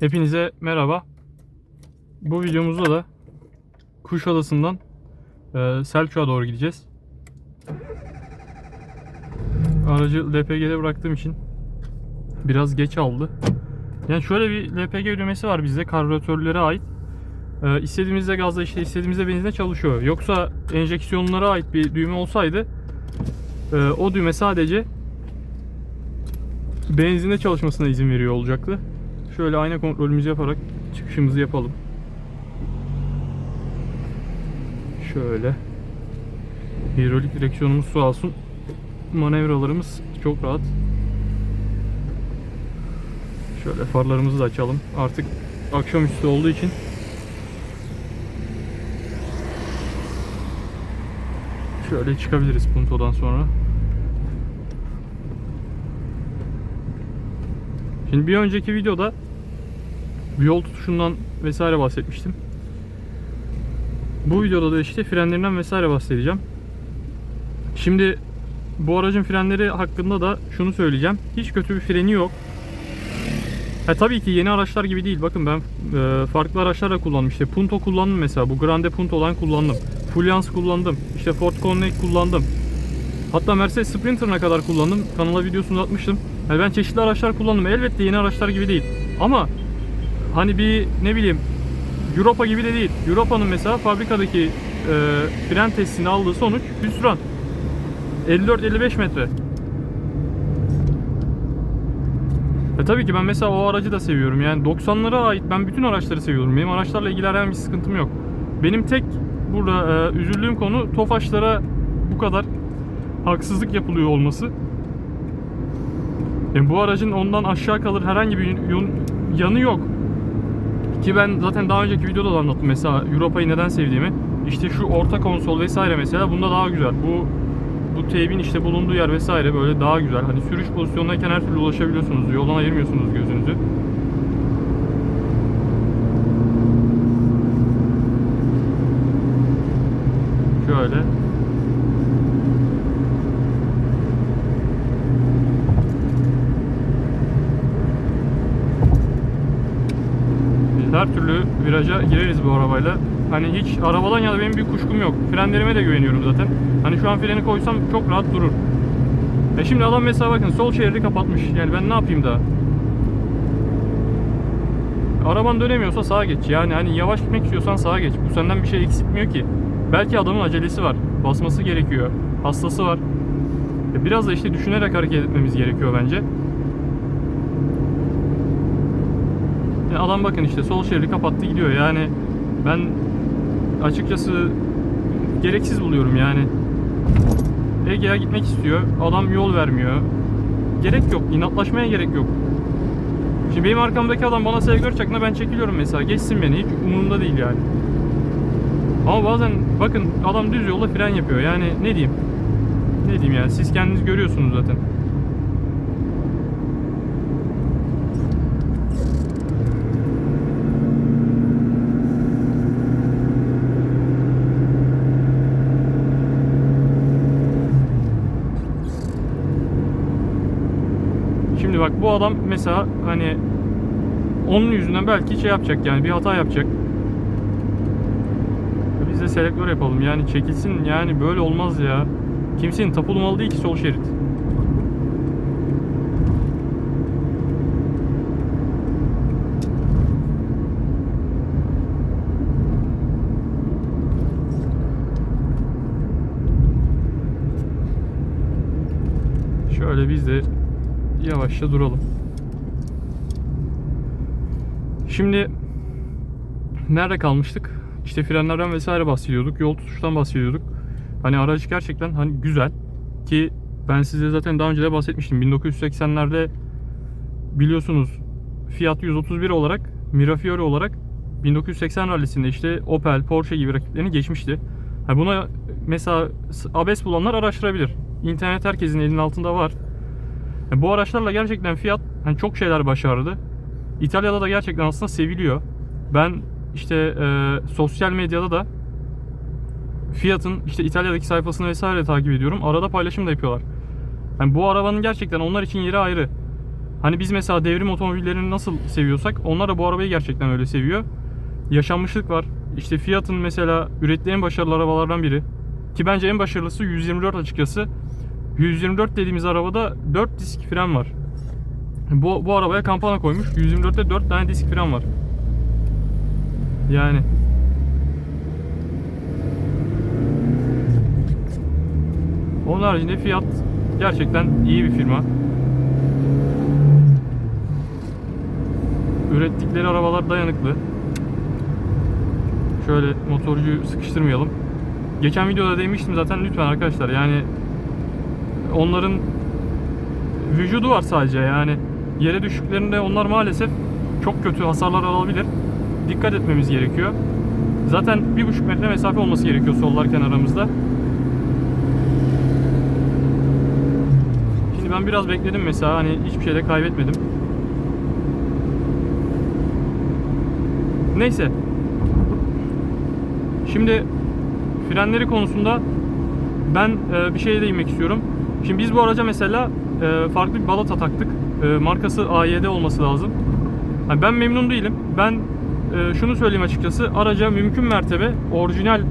Hepinize merhaba. Bu videomuzda da Kuşadası'ndan e, Selçuk'a doğru gideceğiz. Aracı LPG'de bıraktığım için biraz geç aldı. Yani şöyle bir LPG ödemesi var bizde karbüratörlere ait. E, istediğimizde gazda işte istediğimizde benzinde çalışıyor. Yoksa enjeksiyonlara ait bir düğme olsaydı e, o düğme sadece benzinde çalışmasına izin veriyor olacaktı. Şöyle ayna kontrolümüzü yaparak çıkışımızı yapalım. Şöyle. Hidrolik direksiyonumuz su alsın. Manevralarımız çok rahat. Şöyle farlarımızı da açalım. Artık akşamüstü olduğu için şöyle çıkabiliriz Punto'dan sonra. Şimdi bir önceki videoda yol tutuşundan vesaire bahsetmiştim. Bu videoda da işte frenlerinden vesaire bahsedeceğim. Şimdi bu aracın frenleri hakkında da şunu söyleyeceğim. Hiç kötü bir freni yok. Ha, tabii ki yeni araçlar gibi değil. Bakın ben e, farklı araçlar da kullandım. İşte Punto kullandım mesela. Bu Grande Punto'dan kullandım. Fluence kullandım. İşte Ford Connect kullandım. Hatta Mercedes Sprinter'ına kadar kullandım. Kanala videosunu atmıştım. Yani ben çeşitli araçlar kullandım. Elbette yeni araçlar gibi değil. Ama hani bir ne bileyim Europa gibi de değil. Europa'nın mesela fabrikadaki e, fren testini aldığı sonuç hüsran. 54-55 metre. E tabii ki ben mesela o aracı da seviyorum. Yani 90'lara ait ben bütün araçları seviyorum. Benim araçlarla ilgili herhangi bir sıkıntım yok. Benim tek burada e, üzüldüğüm konu Tofaşlara bu kadar haksızlık yapılıyor olması. Yani bu aracın ondan aşağı kalır herhangi bir yanı yok. Ki ben zaten daha önceki videoda da anlattım mesela Europa'yı neden sevdiğimi. İşte şu orta konsol vesaire mesela bunda daha güzel. Bu bu teybin işte bulunduğu yer vesaire böyle daha güzel. Hani sürüş pozisyonundayken her türlü ulaşabiliyorsunuz. Yoldan ayırmıyorsunuz gözünüzü. Şöyle. Her türlü viraja gireriz bu arabayla. Hani hiç arabadan yana benim bir kuşkum yok. Frenlerime de güveniyorum zaten. Hani şu an freni koysam çok rahat durur. E şimdi adam mesela bakın sol şeridi kapatmış. Yani ben ne yapayım daha? Araban dönemiyorsa sağa geç. Yani hani yavaş gitmek istiyorsan sağa geç. Bu senden bir şey eksiltmiyor ki. Belki adamın acelesi var. Basması gerekiyor. Hastası var. E Biraz da işte düşünerek hareket etmemiz gerekiyor bence. Ya adam bakın işte sol şeridi kapattı gidiyor. Yani ben açıkçası gereksiz buluyorum yani. Ege'ye gitmek istiyor. Adam yol vermiyor. Gerek yok. inatlaşmaya gerek yok. Şimdi benim arkamdaki adam bana sevgi gösterecek ben çekiliyorum mesela. Geçsin beni. Hiç umurumda değil yani. Ama bazen bakın adam düz yolda fren yapıyor. Yani ne diyeyim? Ne diyeyim yani? Siz kendiniz görüyorsunuz zaten. Şimdi bak bu adam mesela hani onun yüzünden belki şey yapacak yani bir hata yapacak. Biz de selektör yapalım yani çekilsin yani böyle olmaz ya. Kimsenin tapulmalı değil ki sol şerit. Şöyle biz de yavaşça duralım. Şimdi nerede kalmıştık? İşte frenlerden vesaire bahsediyorduk. Yol tutuştan bahsediyorduk. Hani araç gerçekten hani güzel ki ben size zaten daha önce de bahsetmiştim. 1980'lerde biliyorsunuz Fiat 131 olarak Mirafiori olarak 1980 rallisinde işte Opel, Porsche gibi rakiplerini geçmişti. Ha buna mesela ABS bulanlar araştırabilir. İnternet herkesin elinin altında var. Yani bu araçlarla gerçekten Fiat hani çok şeyler başardı. İtalya'da da gerçekten aslında seviliyor. Ben işte e, sosyal medyada da Fiat'ın işte İtalya'daki sayfasını vesaire takip ediyorum. Arada paylaşım da yapıyorlar. Yani bu arabanın gerçekten onlar için yeri ayrı. Hani biz mesela devrim otomobillerini nasıl seviyorsak onlar da bu arabayı gerçekten öyle seviyor. Yaşanmışlık var. İşte Fiat'ın mesela ürettiği en başarılı arabalardan biri. Ki bence en başarılısı 124 açıkçası. 124 dediğimiz arabada 4 disk fren var. Bu, bu arabaya kampana koymuş. 124'te 4 tane disk fren var. Yani Onun haricinde Fiat gerçekten iyi bir firma. Ürettikleri arabalar dayanıklı. Şöyle motorcuyu sıkıştırmayalım. Geçen videoda demiştim zaten lütfen arkadaşlar yani onların vücudu var sadece yani yere düştüklerinde onlar maalesef çok kötü hasarlar alabilir. Dikkat etmemiz gerekiyor. Zaten bir buçuk metre mesafe olması gerekiyor sollarken aramızda. Şimdi ben biraz bekledim mesela hani hiçbir şeyde kaybetmedim. Neyse. Şimdi frenleri konusunda ben e, bir şeye değinmek istiyorum. Şimdi biz bu araca mesela e, farklı bir balata taktık. E, markası AYD olması lazım. Yani ben memnun değilim. Ben e, şunu söyleyeyim açıkçası. Araca mümkün mertebe orijinal e,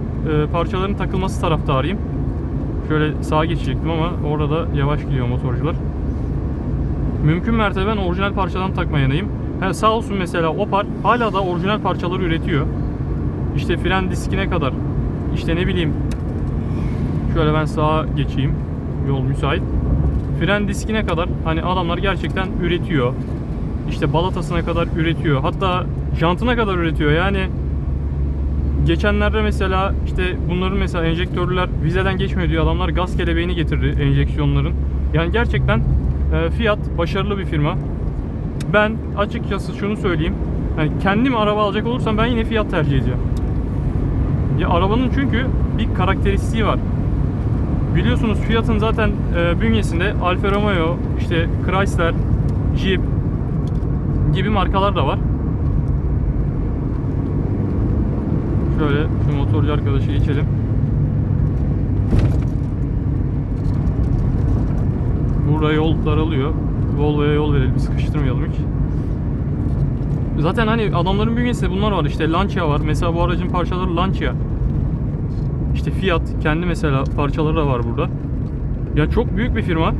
parçaların takılması taraftarıyım. Şöyle sağa geçecektim ama orada da yavaş gidiyor motorcular. Mümkün mertebe ben orijinal parçadan takma yanayım. Ha, sağ olsun mesela Opel hala da orijinal parçaları üretiyor. İşte fren diskine kadar. İşte ne bileyim. Şöyle ben sağa geçeyim. Yol müsait. Fren diskine kadar hani adamlar gerçekten üretiyor. İşte balatasına kadar üretiyor. Hatta jantına kadar üretiyor. Yani geçenlerde mesela işte bunların mesela enjektörler vizeden geçmiyor diyor adamlar gaz kelebeğini getirdi enjeksiyonların. Yani gerçekten e, Fiat başarılı bir firma. Ben açıkçası şunu söyleyeyim. Yani kendim araba alacak olursam ben yine Fiat tercih edeceğim. Ya arabanın çünkü bir karakteristiği var. Biliyorsunuz Fiat'ın zaten e, bünyesinde Alfa Romeo, işte Chrysler, Jeep gibi markalar da var. Şöyle şu motorcu arkadaşı geçelim. Burada yol daralıyor. Volvo'ya yol verelim, sıkıştırmayalım hiç. Zaten hani adamların bünyesinde bunlar var. İşte Lancia var. Mesela bu aracın parçaları Lancia. İşte Fiat kendi mesela parçaları da var burada. Ya çok büyük bir firma.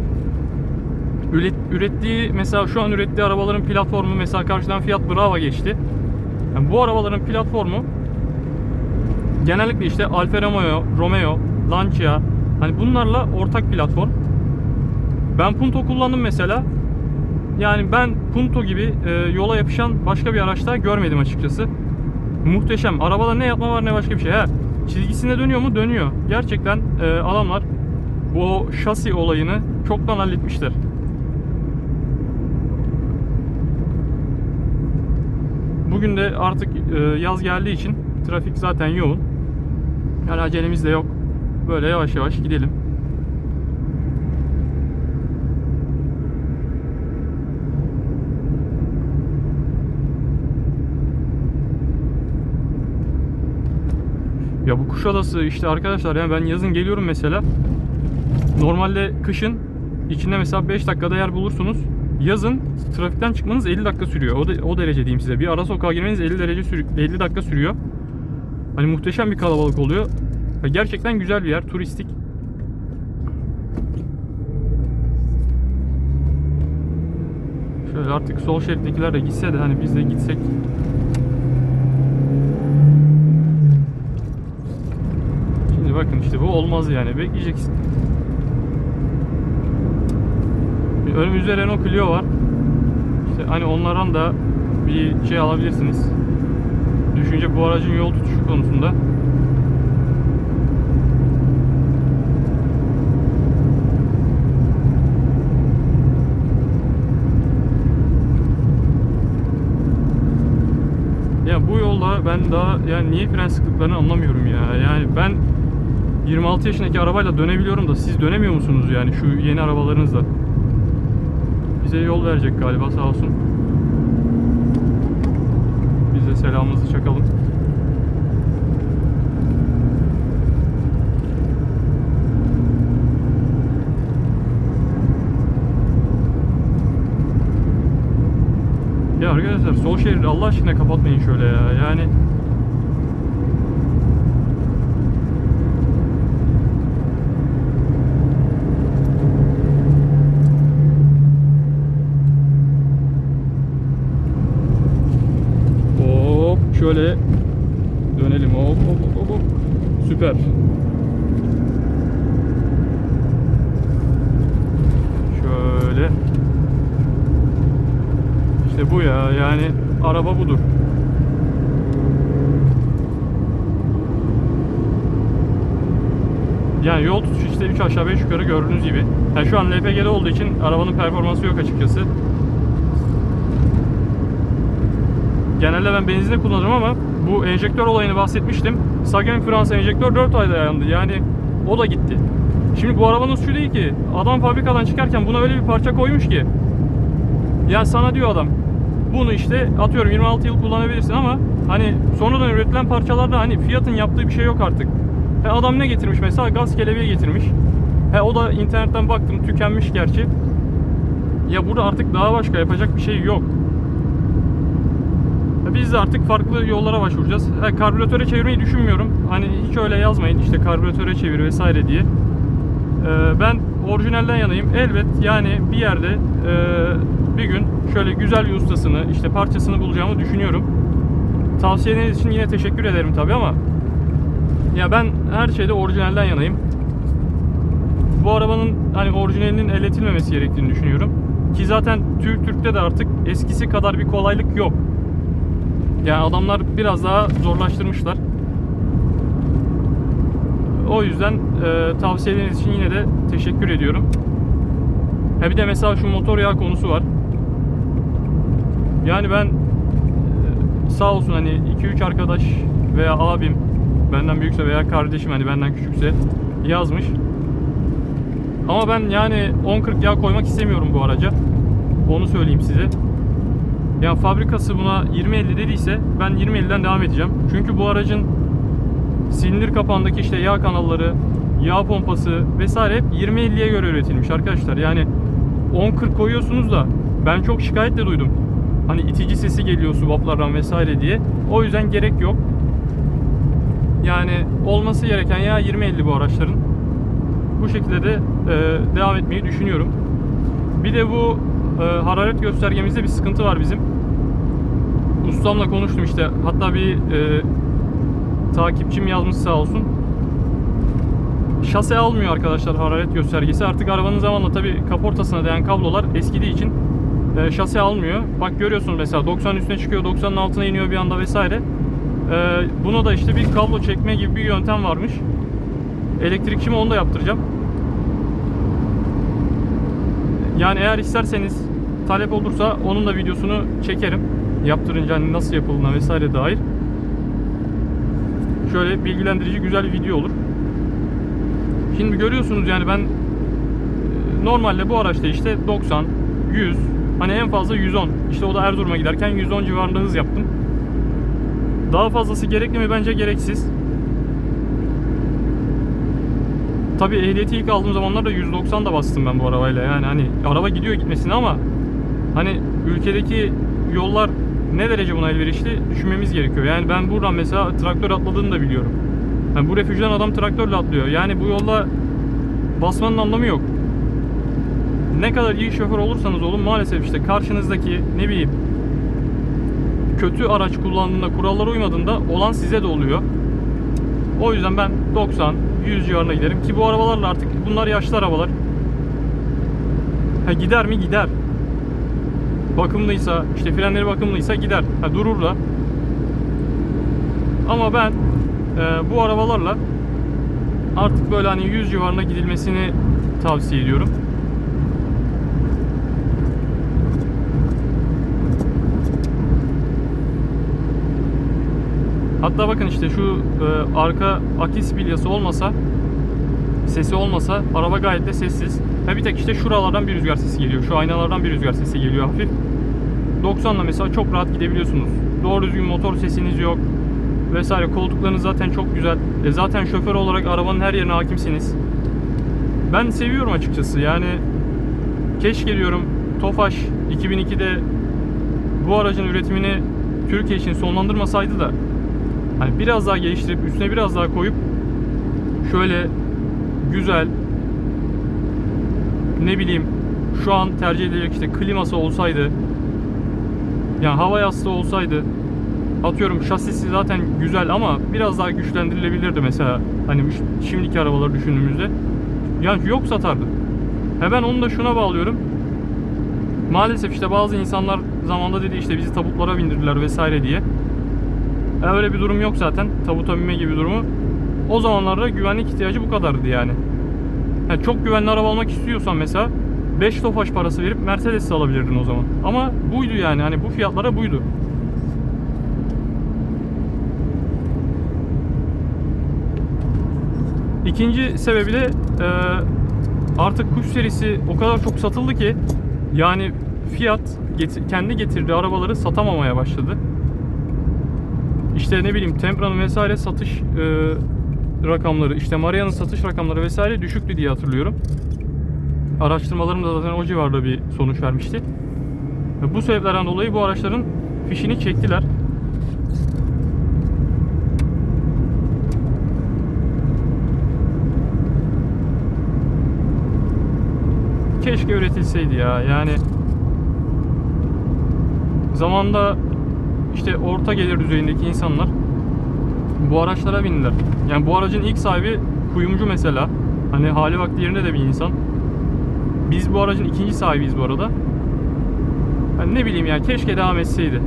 Üret, ürettiği mesela şu an ürettiği arabaların platformu mesela karşıdan Fiat Brava geçti. Yani bu arabaların platformu genellikle işte Alfa Romeo, Romeo, Lancia hani bunlarla ortak platform. Ben Punto kullandım mesela. Yani ben Punto gibi e, yola yapışan başka bir araçta görmedim açıkçası. Muhteşem. Arabada ne yapma var ne başka bir şey. He, çizgisine dönüyor mu? Dönüyor. Gerçekten e, adamlar bu şasi olayını çoktan halletmişler. Bugün de artık e, yaz geldiği için trafik zaten yoğun. Yani acelemiz de yok. Böyle yavaş yavaş gidelim. Ya bu Kuşadası işte arkadaşlar yani ben yazın geliyorum mesela. Normalde kışın içinde mesela 5 dakikada yer bulursunuz. Yazın trafikten çıkmanız 50 dakika sürüyor. O, da, o derece diyeyim size. Bir ara sokağa girmeniz 50 derece sürü, 50 dakika sürüyor. Hani muhteşem bir kalabalık oluyor. Ve gerçekten güzel bir yer, turistik. Şöyle artık sol şerittekiler de gitse de hani biz de gitsek bakın işte bu olmaz yani. Bekleyeceksin. Önümüzde Renault Clio var. İşte hani onlardan da bir şey alabilirsiniz. Düşünce bu aracın yol tutuşu konusunda. Ya bu yolda ben daha yani niye fren sıklıklarını anlamıyorum ya. Yani ben 26 yaşındaki arabayla dönebiliyorum da siz dönemiyor musunuz yani şu yeni arabalarınızla? Bize yol verecek galiba sağ olsun. Biz de selamımızı çakalım. sol şeridi Allah aşkına kapatmayın şöyle ya. Yani Hop şöyle dönelim hop hop hop hop, hop. Süper. Şöyle. İşte bu ya yani araba budur. Yani yol tutuşu işte 3 aşağı 5 yukarı gördüğünüz gibi. Yani şu an LPG'de olduğu için arabanın performansı yok açıkçası. Genelde ben benzinle kullanırım ama bu enjektör olayını bahsetmiştim. Sagen Fransa enjektör 4 ayda yandı. Yani o da gitti. Şimdi bu arabanın suçu değil ki. Adam fabrikadan çıkarken buna öyle bir parça koymuş ki. Yani sana diyor adam. Bunu işte atıyorum 26 yıl kullanabilirsin ama hani sonradan üretilen parçalarda hani fiyatın yaptığı bir şey yok artık. He adam ne getirmiş mesela gaz kelebeği getirmiş. He o da internetten baktım tükenmiş gerçi. Ya burada artık daha başka yapacak bir şey yok. Ya Biz de artık farklı yollara başvuracağız. Ha, karbüratöre çevirmeyi düşünmüyorum. Hani hiç öyle yazmayın işte karbüratöre çevir vesaire diye. Ee, ben orijinalden yanayım. Elbet yani bir yerde e, bir gün şöyle güzel bir ustasını işte parçasını bulacağımı düşünüyorum. Tavsiyeleriniz için yine teşekkür ederim tabi ama ya ben her şeyde orijinalden yanayım. Bu arabanın hani orijinalinin elletilmemesi gerektiğini düşünüyorum. Ki zaten Türk Türk'te de artık eskisi kadar bir kolaylık yok. Yani adamlar biraz daha zorlaştırmışlar. O yüzden e, tavsiyeleriniz için yine de teşekkür ediyorum. Ha bir de mesela şu motor yağı konusu var. Yani ben e, sağ olsun hani 2-3 arkadaş veya abim benden büyükse veya kardeşim hani benden küçükse yazmış. Ama ben yani 10-40 yağ koymak istemiyorum bu araca. Onu söyleyeyim size. Yani fabrikası buna 20-50 dediyse ben 20-50'den devam edeceğim. Çünkü bu aracın silindir kapağındaki işte yağ kanalları, yağ pompası vesaire hep 20-50'ye göre üretilmiş arkadaşlar. Yani 10-40 koyuyorsunuz da ben çok şikayet de duydum. Hani itici sesi geliyor subaplardan vesaire diye. O yüzden gerek yok. Yani olması gereken yağ 20-50 bu araçların. Bu şekilde de e, devam etmeyi düşünüyorum. Bir de bu e, hararet göstergemizde bir sıkıntı var bizim. Ustamla konuştum işte. Hatta bir e, takipçim yazmış sağ olsun. Şase almıyor arkadaşlar hararet göstergesi. Artık arabanın zamanla tabi kaportasına değen kablolar eskidiği için e, şase almıyor. Bak görüyorsunuz mesela 90 üstüne çıkıyor, 90'ın altına iniyor bir anda vesaire. E, buna da işte bir kablo çekme gibi bir yöntem varmış. Elektrikçi mi onu da yaptıracağım. Yani eğer isterseniz talep olursa onun da videosunu çekerim. Yaptırınca hani nasıl yapıldığına vesaire dair. Şöyle bilgilendirici güzel bir video olur. Şimdi görüyorsunuz yani ben e, normalde bu araçta işte 90, 100, hani en fazla 110. İşte o da Erzurum'a giderken 110 civarında hız yaptım. Daha fazlası gerekli mi? Bence gereksiz. Tabii ehliyeti ilk aldığım zamanlarda 190 da bastım ben bu arabayla. Yani hani araba gidiyor gitmesine ama hani ülkedeki yollar ne derece buna elverişli düşünmemiz gerekiyor. Yani ben buradan mesela traktör atladığını da biliyorum. Yani bu refüjden adam traktörle atlıyor. Yani bu yolda basmanın anlamı yok. Ne kadar iyi şoför olursanız olun maalesef işte karşınızdaki ne bileyim kötü araç kullandığında kurallara uymadığında olan size de oluyor. O yüzden ben 90 100 civarına giderim ki bu arabalarla artık bunlar yaşlı arabalar. Ha gider mi? Gider. Bakımlıysa, işte frenleri bakımlıysa gider. Ha durur da. Ama ben e, bu arabalarla artık böyle hani 100 civarına gidilmesini tavsiye ediyorum. Hatta bakın işte şu e, arka akis bilyası olmasa sesi olmasa araba gayet de sessiz. Ha bir tek işte şuralardan bir rüzgar sesi geliyor. Şu aynalardan bir rüzgar sesi geliyor hafif. 90'la mesela çok rahat gidebiliyorsunuz. Doğru düzgün motor sesiniz yok. Vesaire koltuklarınız zaten çok güzel. E zaten şoför olarak arabanın her yerine hakimsiniz. Ben seviyorum açıkçası. Yani keşke diyorum Tofaş 2002'de bu aracın üretimini Türkiye için sonlandırmasaydı da hani biraz daha geliştirip üstüne biraz daha koyup şöyle güzel ne bileyim şu an tercih edilecek işte kliması olsaydı yani hava yastığı olsaydı atıyorum şasisi zaten güzel ama biraz daha güçlendirilebilirdi mesela hani şimdiki arabaları düşündüğümüzde yani yok satardı. He ben onu da şuna bağlıyorum. Maalesef işte bazı insanlar zamanda dedi işte bizi tabutlara bindirdiler vesaire diye. E öyle bir durum yok zaten. Tabuta binme gibi durumu. O zamanlarda güvenlik ihtiyacı bu kadardı yani. Ha, çok güvenli araba almak istiyorsan mesela 5 tofaş parası verip Mercedes alabilirdin o zaman. Ama buydu yani hani bu fiyatlara buydu. İkinci sebebi de e, artık kuş serisi o kadar çok satıldı ki yani Fiat geti- kendi getirdiği arabaları satamamaya başladı. İşte ne bileyim Tempra'nın vesaire satış e, rakamları, işte Maria'nın satış rakamları vesaire düşüktü diye hatırlıyorum. Araştırmalarım da zaten o civarda bir sonuç vermişti. Ve Bu sebeplerden dolayı bu araçların fişini çektiler. Keşke üretilseydi ya. Yani zamanda işte orta gelir düzeyindeki insanlar bu araçlara bindiler. Yani bu aracın ilk sahibi kuyumcu mesela. Hani hali vakti yerinde de bir insan. Biz bu aracın ikinci sahibiyiz bu arada. Hani ne bileyim ya keşke devam etseydi.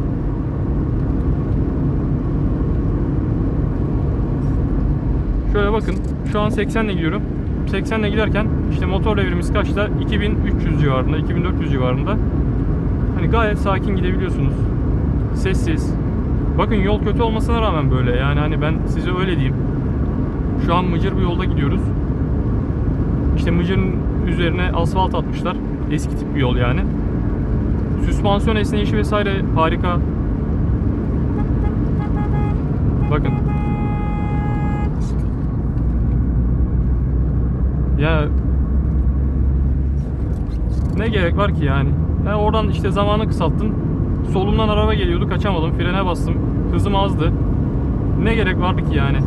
Şöyle bakın şu an 80 ile gidiyorum. 80 ile giderken işte motor devrimiz kaçta? 2300 civarında, 2400 civarında. Hani gayet sakin gidebiliyorsunuz. Sessiz. Bakın yol kötü olmasına rağmen böyle. Yani hani ben size öyle diyeyim. Şu an mıcır bir yolda gidiyoruz. İşte mıcırın üzerine asfalt atmışlar. Eski tip bir yol yani. Süspansiyon esneyişi vesaire harika. Bakın. Ya ne gerek var ki yani? Ben oradan işte zamanı kısalttım. Solumdan araba geliyordu kaçamadım. Frene bastım. Hızım azdı. Ne gerek vardı ki yani?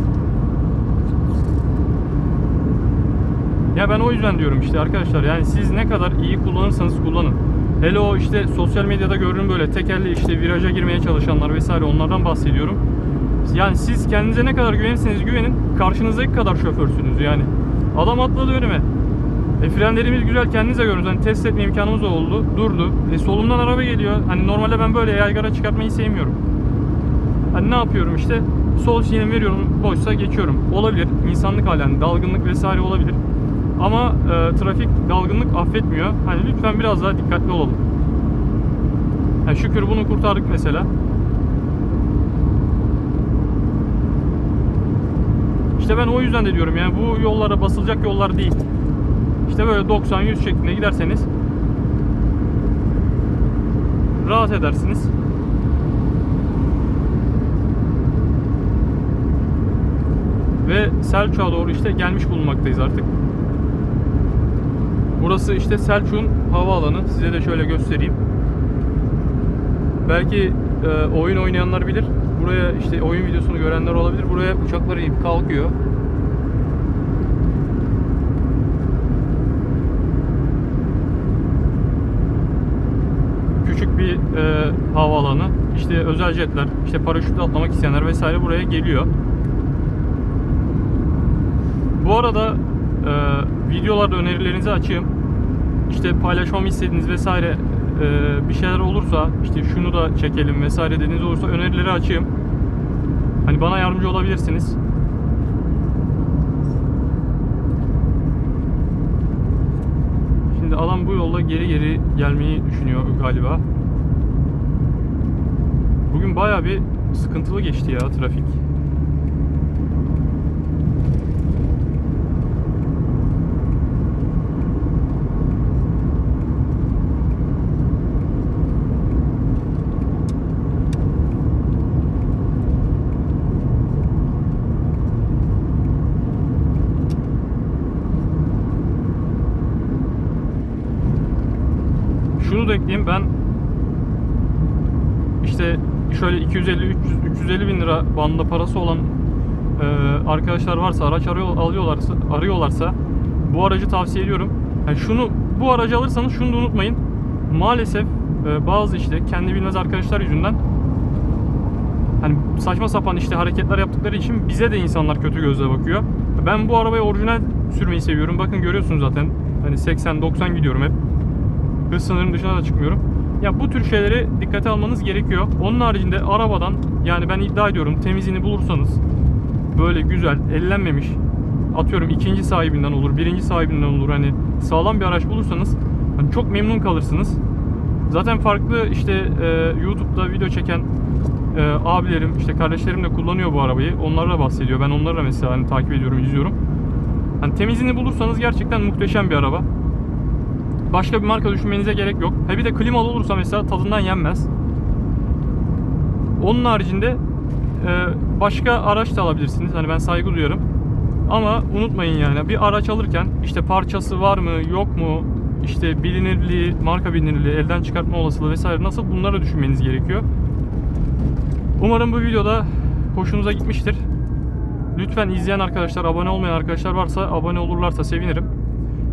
Ya ben o yüzden diyorum işte arkadaşlar yani siz ne kadar iyi kullanırsanız kullanın. Hele o işte sosyal medyada gördüğüm böyle tekerli işte viraja girmeye çalışanlar vesaire onlardan bahsediyorum. Yani siz kendinize ne kadar güvenirseniz güvenin karşınızdaki kadar şoförsünüz yani. Adam atladı önüme. E frenlerimiz güzel kendinize görün. Hani test etme imkanımız oldu. Durdu. E solumdan araba geliyor. Hani normalde ben böyle yaygara çıkartmayı sevmiyorum. Hani ne yapıyorum işte? Sol sinyalimi veriyorum. Boşsa geçiyorum. Olabilir. İnsanlık hali yani dalgınlık vesaire olabilir. Ama e, trafik dalgınlık affetmiyor. Hani lütfen biraz daha dikkatli olalım. Yani şükür bunu kurtardık mesela. İşte ben o yüzden de diyorum yani bu yollara basılacak yollar değil. İşte böyle 90-100 şeklinde giderseniz rahat edersiniz. Ve Selçuk'a doğru işte gelmiş bulunmaktayız artık. Burası işte Selçuk'un havaalanı. Size de şöyle göstereyim. Belki e, oyun oynayanlar bilir. Buraya işte oyun videosunu görenler olabilir. Buraya uçaklar inip kalkıyor. Küçük bir e, havaalanı. İşte özel jetler, işte paraşütle atlamak isteyenler vesaire buraya geliyor. Bu arada e, videolarda önerilerinizi açayım. İşte paylaşmamı istediğiniz vesaire e, bir şeyler olursa işte şunu da çekelim vesaire dediğiniz olursa önerileri açayım. Hani bana yardımcı olabilirsiniz. Şimdi alan bu yolla geri geri gelmeyi düşünüyor galiba. Bugün baya bir sıkıntılı geçti ya trafik. 250-300 350 bin lira bandında parası olan e, arkadaşlar varsa araç arıyor, alıyorlarsa arıyorlarsa bu aracı tavsiye ediyorum. Yani şunu bu aracı alırsanız şunu da unutmayın. Maalesef e, bazı işte kendi bilmez arkadaşlar yüzünden hani saçma sapan işte hareketler yaptıkları için bize de insanlar kötü gözle bakıyor. Ben bu arabayı orijinal sürmeyi seviyorum. Bakın görüyorsunuz zaten. Hani 80-90 gidiyorum hep. Hız sınırının dışına da çıkmıyorum. Ya bu tür şeyleri dikkate almanız gerekiyor. Onun haricinde arabadan yani ben iddia ediyorum temizini bulursanız böyle güzel, ellenmemiş atıyorum ikinci sahibinden olur, birinci sahibinden olur. Hani sağlam bir araç bulursanız hani çok memnun kalırsınız. Zaten farklı işte e, YouTube'da video çeken e, abilerim, işte kardeşlerim de kullanıyor bu arabayı. Onlarla bahsediyor. Ben onlarla mesela hani takip ediyorum, izliyorum. Hani temizini bulursanız gerçekten muhteşem bir araba. Başka bir marka düşünmenize gerek yok. Ha bir de klimalı olursa mesela tadından yenmez. Onun haricinde e, başka araç da alabilirsiniz. Hani ben saygı duyarım. Ama unutmayın yani bir araç alırken işte parçası var mı yok mu işte bilinirliği, marka bilinirliği, elden çıkartma olasılığı vesaire nasıl bunları düşünmeniz gerekiyor. Umarım bu videoda hoşunuza gitmiştir. Lütfen izleyen arkadaşlar, abone olmayan arkadaşlar varsa abone olurlarsa sevinirim.